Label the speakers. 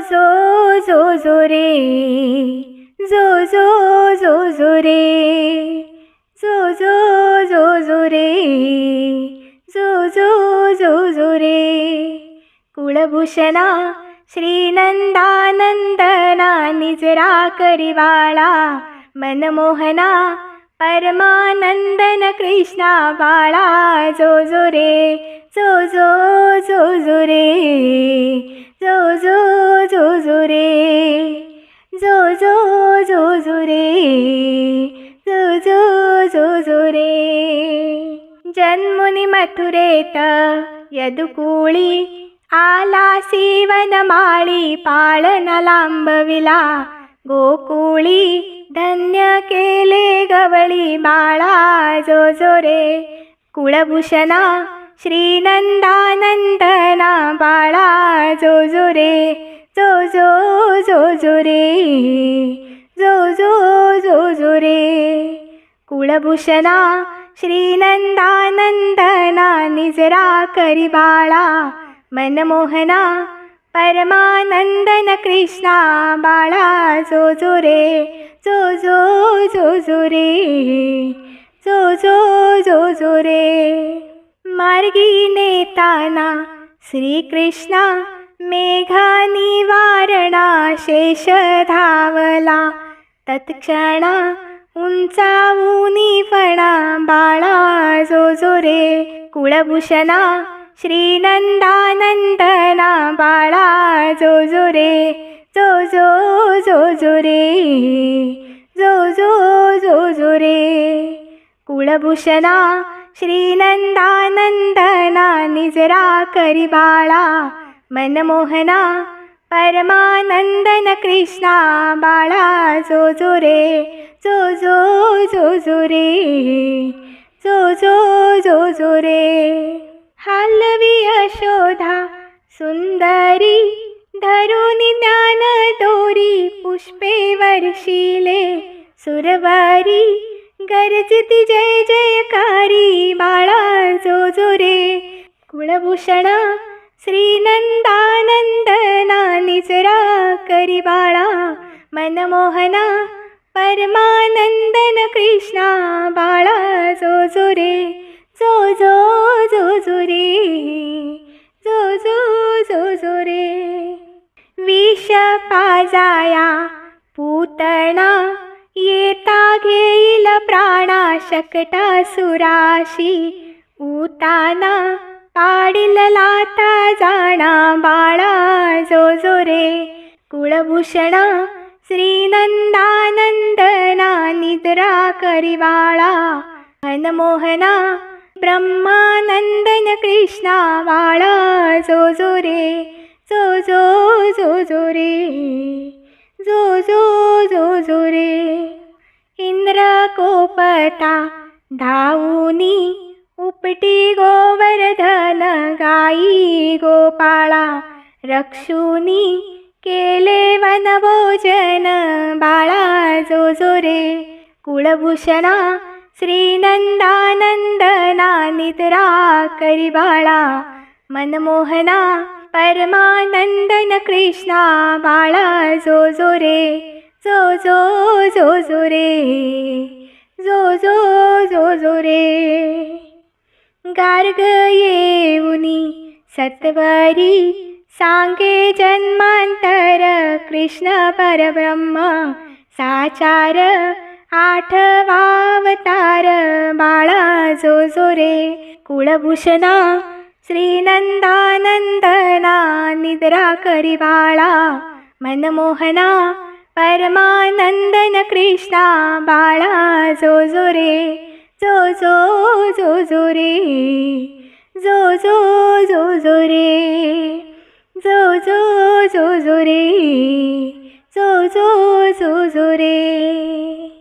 Speaker 1: जो जो जो रे जो जो जो जो रे जो जो जो जो रे जो जो जो जो रे कुळभूषणा श्रीनंदानंदना निजरा करिवाळा मनमोहना परमानंदन कृष्णा बाळा जो जो रे जो जो जो जो रे जो जो जो जो रे जो जो जो जो रे जो जो जो जो रे. जन्मुनी मथुरेत यदुकूळी आला सीवनमाळी पाळन लांबविला. गोकुळी धन्य केले गवळी बाळा जो जो रे. कुळभूषणा श्रीनंदानंदना बाळा जो जो रे. जो जो जो जो रे जो जो जो जो रे. कुळभूषणा श्रीनंदानंदना निजरा करी बाळा. मनमोहना परमानंदन कृष्णा बाळा. जो जो रे जो जो जो जो रे जो जो जो जो रे. मार्गी नेताना श्रीकृष्णा मेघानिवारणा शेष धावला तत्क्षणा उंचावूनी फणा बाळा जो जो रे कुळभूषणा श्रीनंदानंदना बाळा जो जो रे जो जो जो जो रे जो जो जो जो रे कुळभूषणा श्रीनंदानंदना निजरा करी बाळा मनमोहना परमानंदन कृष्णा बाळा जो जो रे जो जो जो जो रे जो जो जो जो रे. हालवी यशोधा सुंदरी धरून ज्ञान दोरी पुष्पे वर्षिले सुरवारी गर्जती जय जयकारी बाळा जो जो रे. कुळभूषणा श्रीनंदानंदना निजरा करी बाळा मनमोहना परमानंदन कृष्णा बाळा जो जो रे जो जो जो जो रे जो जो जो जो रे. विष पाजाया पूतना येता घेईल प्राणा शकटा सुराशी उताना काढील लाता जाणा बाळा जो जो रे. कुळभूषणा श्रीनंदानंदना निद्रा करी बाळा. मनमोहना ब्रह्मानंदन कृष्णा बाळा जो जो रे. जो जो जो जो रे. जो जो जो जो रे. इंद्र कोपता धावुनी उपटी गोवर्धन गाई गोपाळा रक्षुनी केले वनभोजन बाळा जो जो रे. कुळभूषणा श्रीनंदानंदना निद्रा करी बाळा. मनमोहना परमानंदन कृष्णा बाळा जो जो रे. जो जो जो जो रे. जो जो जो जो रे. गार्ग येऊनी सत्वरी सांगे जन्मांतर कृष्ण परब्रह्म साचार आठवावतार बाळा जो जो रे कुळभूषणा श्रीनंदानंदना निद्रा करी बाळा मनमोहना परमानंदन कृष्णा बाळा जो जो रे जो जो जो जो रे जो जो जो जो रे जो जो जो जो रे जो जो जो जो रे।